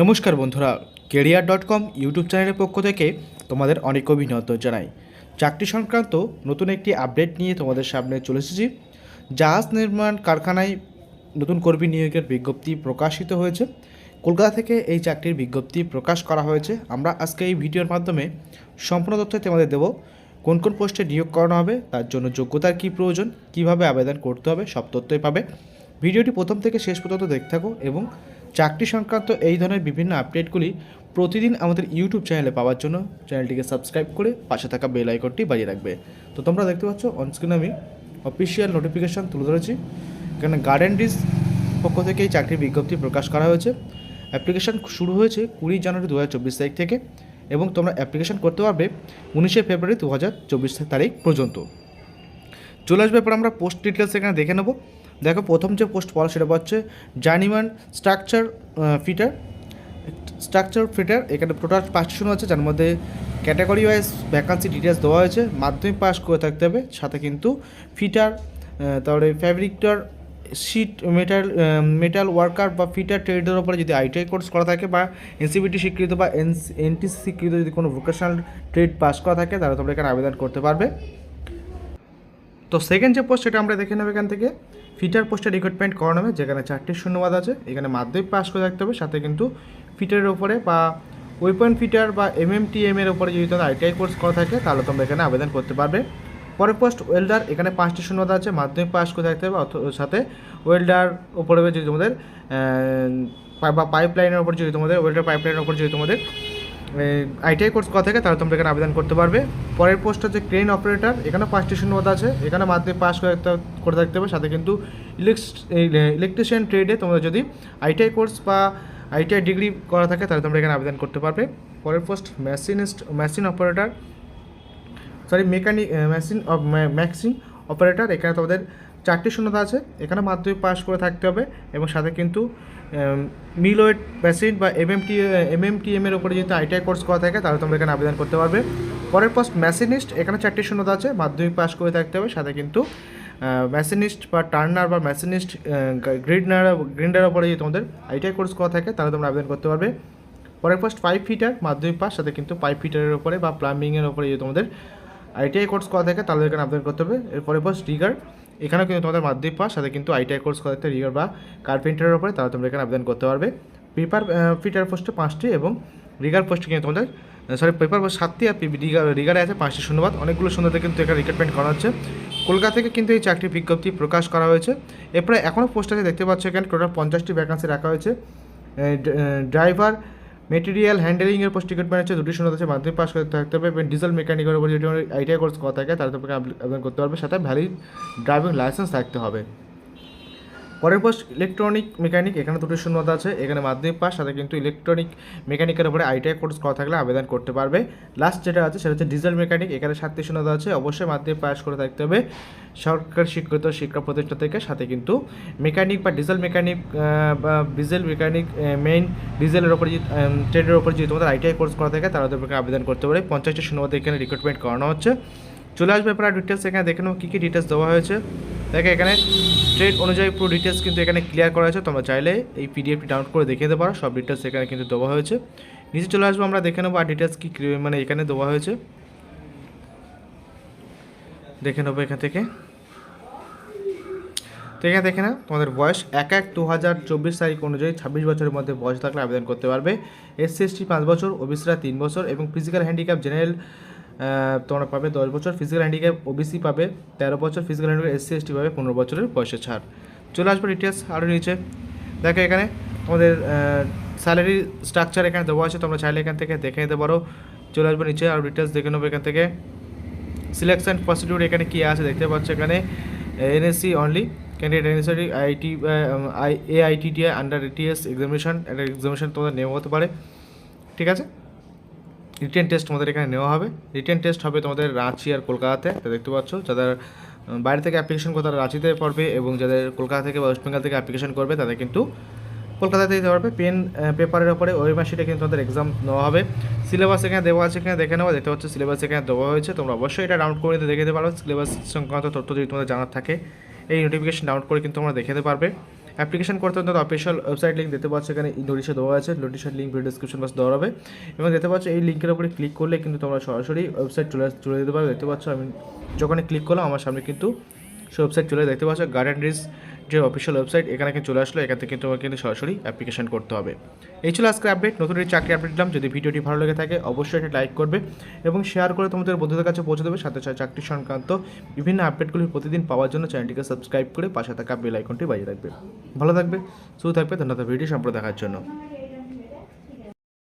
নমস্কার বন্ধুরা, career dot com YouTube চ্যানেলের পক্ষ থেকে তোমাদের অনেক অভিনন্দন জানাই। চাকরি সংক্রান্ত নতুন একটি আপডেট নিয়ে তোমাদের সামনে চলে এসেছি। জাহাজ নির্মাণ কারখানায় নতুন কর্মী নিয়োগের বিজ্ঞপ্তি প্রকাশিত হয়েছে। কলকাতা থেকে এই চাকরির বিজ্ঞপ্তি প্রকাশ করা হয়েছে। আমরা আজকে এই ভিডিওর মাধ্যমে সম্পূর্ণ তথ্য তোমাদের দেবো। কোন কোন পোস্টে নিয়োগ করানো হবে, তার জন্য যোগ্যতার কী প্রয়োজন, কীভাবে আবেদন করতে হবে, সব তথ্যই পাবে। ভিডিওটি প্রথম থেকে শেষ পর্যন্ত দেখতে থাকো এবং চাকরি সংক্রান্ত এই ধরনের বিভিন্ন আপডেটগুলি প্রতিদিন আমাদের ইউটিউব চ্যানেলে পাওয়ার জন্য। চ্যানেলটিকে সাবস্ক্রাইব করে পাশে থাকা বেল আইকনটি বাজিয়ে রাখবে। তো তোমরা দেখতে পাচ্ছ অনস্ক্রিন আমি অফিসিয়াল নোটিফিকেশান তুলে ধরেছি। এখানে গার্ডেন ডিস পক্ষ থেকে এই চাকরির বিজ্ঞপ্তি প্রকাশ করা হয়েছে। অ্যাপ্লিকেশান শুরু হয়েছে কুড়ি জানুয়ারি দু হাজার চব্বিশ তারিখ থেকে এবং তোমরা অ্যাপ্লিকেশান করতে পারবে উনিশে ফেব্রুয়ারি দু হাজার চব্বিশ তারিখ পর্যন্ত। চলে আসবে, এরপর আমরা পোস্ট ডিটেলস এখানে দেখে নেব। দেখো, প্রথম যে পোস্ট পাওয়া সেটা হচ্ছে journeyman structure fitter structure fitter এখানে টোটাল পাঁচটি শূন্য আছে, যার মধ্যে ক্যাটাগরি ওয়াইজ ভ্যাকান্সি ডিটেলস দেওয়া হয়েছে, মাধ্যমিক পাস করে থাকতে হবে, সাথে কিন্তু ফিটার তারপরে fabricator sheet metal metal worker বা ফিটার ট্রেডের ওপরে যদি আইটিআই কোর্স করা থাকে বা এনসিবিটি স্বীকৃত বা এনটিসি স্বীকৃত যদি কোনো ভোকেশনাল ট্রেড পাস করা থাকে, তাহলে তোমরা এখানে আবেদন করতে পারবে। তো সেকেন্ড যে পোস্ট সেটা আমরা দেখে নেব এখান থেকে ফিটার পোস্টের রিক্রুটমেন্ট করানো হবে, যেখানে চারটি শূন্যবাদ আছে, এখানে মাধ্যমিক পাস করে থাকতে হবে, সাথে কিন্তু ফিটারের ওপরে বা ওয়েপন ফিটার বা এমএমটিএম এর ওপরে যদি তোমাদের আইটিআই কোর্স করা থাকে, তাহলে তোমরা এখানে আবেদন করতে পারবে। পরের পোস্ট ওয়েল্ডার এখানে পাঁচটি শূন্যবাদ আছে, মাধ্যমিক পাস করে থাকতে হবে সাথে ওয়েল্ডার ওপরে যদি তোমাদের বা পাইপ লাইনের ওপর যদি তোমাদের ওয়েল্ডার পাইপ লাইনের ওপর যদি তোমাদের আইটিআই কোর্স করা থাকে তাহলে তোমরা এখানে আবেদন করতে পারবে। পরের পোস্ট হচ্ছে ক্রেন অপারেটর এখানে পাঁচটি শূন্যতা আছে। এখানে মাধ্যমিক পাস করে থাকতে- হবে, সাথে কিন্তু ইলেকট্রিশিয়ান ট্রেডে তোমরা যদি আইটিআই কোর্স বা আইটিআই ডিগ্রি করা থাকে, তাহলে তোমরা এখানে আবেদন করতে পারবে। পরের post machinist machine operator sorry mechanic machine machine operator এখানে তোমাদের চারটি শূন্যতা আছে, এখানে মাধ্যমিক পাস করে থাকতে হবে এবং সাথে কিন্তু মিলোয়েড মেশিন বা এমএমটি এমএমটিএম এর উপরে যদি আইটিআই কোর্স করা থাকে, তাহলে তোমরা এখানে আবেদন করতে পারবে। পরের পোস্ট মেশিনিস্ট এখানে চারটি শূন্যতা আছে, মাধ্যমিক পাস করে থাকতে হবে, সাথে কিন্তু মেশিনিস্ট বা টার্নার বা মেশিনিস্ট গ্রিডনার গ্রিন্ডার উপরে যদি তোমাদের আইটিআই কোর্স করা থাকে, তাহলে তোমরা আবেদন করতে পারবে। পরের পোস্ট পাইপ ফিটার মাধ্যমিক পাস সাথে কিন্তু পাইপ ফিটারের উপরে বা প্লাম্বিংয়ের উপরে যদি তোমাদের আইটিআই কোর্স করা থাকে তাহলে এখানে আবেদন করতে হবে। এরপরে পোস্ট রিগার এখানেও কিন্তু তোমাদের মাধ্যমিক পাস সাথে কিন্তু আইটিআই কোর্স করা থাকে রিগার বা কার্পেন্টারের উপরে, তাহলে তোমরা এখানে আবেদন করতে পারবে। পেপার ফিটার পোস্টে পাঁচটি এবং রিগার পোস্টে কিন্তু তোমাদের সরি পেপার পোস্ট সাতটি আর রিগার রিগারে আছে পাঁচটি। শূন্যবাদ অনেকগুলো শূন্যতে কিন্তু এখানে রিক্রুটমেন্ট করা হচ্ছে। কলকাতা থেকে কিন্তু এই চাকরির বিজ্ঞপ্তি প্রকাশ করা হয়েছে। এরপরে এখনও পোস্ট আছে, দেখতে পাচ্ছ এখানে টোটাল পঞ্চাশটি ভ্যাকান্সি রাখা হয়েছে। ড্রাইভার মেটেরিয়াল হ্যান্ডেলিংয়ের পোস্ট মানে হচ্ছে দুটি শূন্য আছে, মাধ্যমিক পাস করতে থাকতে হবে, এবং ডিজেল মেকানিকের উপর যদি আইটিআই কোর্স করা থাকে তাহলে তোমাকে আবেদন করতে পারবে সাথে ভ্যালিড ড্রাইভিং লাইসেন্স থাকতে হবে। পরের পোস্ট ইলেকট্রনিক মেকানিক এখানে দুটো শূন্যতা আছে, এখানে মাধ্যমিক পাস, সাথে কিন্তু ইলেকট্রনিক মেকানিকের উপরে আইটিআই কোর্স করা থাকলে আবেদন করতে পারবে। লাস্ট যেটা আছে, সেটা হচ্ছে ডিজেল মেকানিক এখানে সাতটি শূন্যতা আছে, অবশ্যই মাধ্যমিক পাস করে থাকতে হবে। সরকার স্বীকৃত শিক্ষা প্রতিষ্ঠান থেকে, সাথে কিন্তু মেকানিক বা diesel mechanic diesel mechanic main ডিজেলের ওপর ট্রেডের ওপর যদি তোমাদের আইটিআই কোর্স করা থাকে তাহলে তোমাকে আবেদন করতে পারে। পঞ্চাশটি শূন্যতা এখানে রিক্রুটমেন্ট করানো হচ্ছে। চলে আসবে আপনার ডিটেলস এখানে দেখে নেব কী কী ডিটেলস দেওয়া হয়েছে। দেখে এখানে ট্রেড অনুযায়ী পুরো ডিটেলস কিন্তু এখানে ক্লিয়ার করা হয়েছে তোমরা চাইলে এই পিডিএফটি ডাউনলোড করে দেখে নিতে পারো, সব ডিটেলস এখানে কিন্তু দেওয়া হয়েছে। নিচে চলে আসব, আমরা দেখে নেব আর ডিটেলস কী মানে এখানে দেওয়া হয়েছে। দেখে নেব এখান থেকে। তো এখানে দেখে না তোমাদের বয়স এক এক দু হাজার চব্বিশ তারিখ অনুযায়ী ছাব্বিশ বছরের মধ্যে বয়স থাকলে আবেদন করতে পারবে। এসসি এসটি পাঁচ বছর ওবিসিরা তিন বছর এবং ফিজিক্যাল হ্যান্ডিক্যাপ জেনারেল তোমরা পাবে দশ বছর ফিজিক্যাল হ্যান্ডিক্যাপ ওবিসি পাবে, তেরো বছর ফিজিক্যাল হ্যান্ডিক্যাপ এসসি এসটি পাবে, পনেরো বছরের বয়সের ছাড়। চলে আসবে ডিটেলস আরও নিচে। দেখো এখানে তোমাদের স্যালারি স্ট্রাকচার এখানে দেওয়া আছে, তোমরা চাইলে এখান থেকে দেখে নিতে পারো। চলে আসবে নিচে আরও ডিটেলস দেখে নেব এখান থেকে। সিলেকশন প্রসিডিউর এখানে কী আছে দেখতে পাচ্ছ এখানে? NSC only candidate necessary IT I A ITTI under ATS examination একটা এক্সামিনেশন তোমাদের নেওয়া হতে পারে। ঠিক আছে? রিটেন টেস্ট তোমাদের এখানে নেওয়া হবে। রিটেন টেস্ট হবে তোমাদের রাঁচি আর কলকাতাতে দেখতে পাচ্ছ। যাদের বাইরে থেকে অ্যাপ্লিকেশন করবে তারা রাঁচিতে পড়বে এবং যাদের কলকাতা থেকে বা ওয়েস্ট বেঙ্গল থেকে অ্যাপ্লিকেশন করবে তাদের কিন্তু কলকাতাতে দিতে পারবে পেন পেপারের ওপরে ওই মাসিটা কিন্তু তোমাদের এক্সাম নেওয়া হবে। সিলেবাস এখানে দেওয়া আছে, এখানে দেখে নেওয়া দেখতে পাচ্ছ সিলেবাস এখানে দেওয়া হয়েছে। তোমরা অবশ্যই এটা ডাউনলোড করে দেখে নিতে পারো। সিলেবাস সংক্রান্ত তথ্য যদি তোমাদের জানার থাকে, এই নোটিফিকেশন ডাউনলোড করে কিন্তু তোমরা দেখে নিতে পারবে। অ্যাপ্লিকেশন করতে হবে অফিসিয়াল ওয়েবসাইট লিঙ্ক দেখতে পারছ। এখানে নোটিশে দেওয়া আছে। নোটিশের লিঙ্ক ভিডিও ডিসক্রিপশন বক্স দেওয়া হবে। এবং দেখতে পাচ্ছ, এই লিঙ্কের উপরে ক্লিক করলে কিন্তু তোমরা সরাসরি ওয়েবসাইট চলে চলে যেতে পারবে দেখতে পাচ্ছ, আমি যখন ক্লিক করলাম, আমার সামনে কিন্তু সে ওয়েবসাইট চলে দেখতে পাচ্ছ গার্ডেন রিস যে অফিসিয়াল ওয়েবসাইট এখানে চলে আসলো, এখান থেকে তোমাকে কিন্তু সরাসরি অ্যাপ্লিকেশন করতে হবে। এই ছিল আজকের আপডেট নতুন একটি চাকরি আপডেট দিলাম যদি ভিডিওটি ভালো লেগে থাকে, অবশ্যই এটি লাইক করবে এবং শেয়ার করে তোমাদের বন্ধুদের কাছে পৌঁছে দেবে। সাথে সাথে চাকরি সংক্রান্ত বিভিন্ন আপডেটগুলি প্রতিদিন পাওয়ার জন্য চ্যানেলটিকে সাবস্ক্রাইব করে পাশে থাকা বেল আইকনটি বাজিয়ে রাখবে। ভালো থাকবে শুধু থাকবে, ধন্যবাদ। ভিডিও সম্পর্কে দেখার জন্য।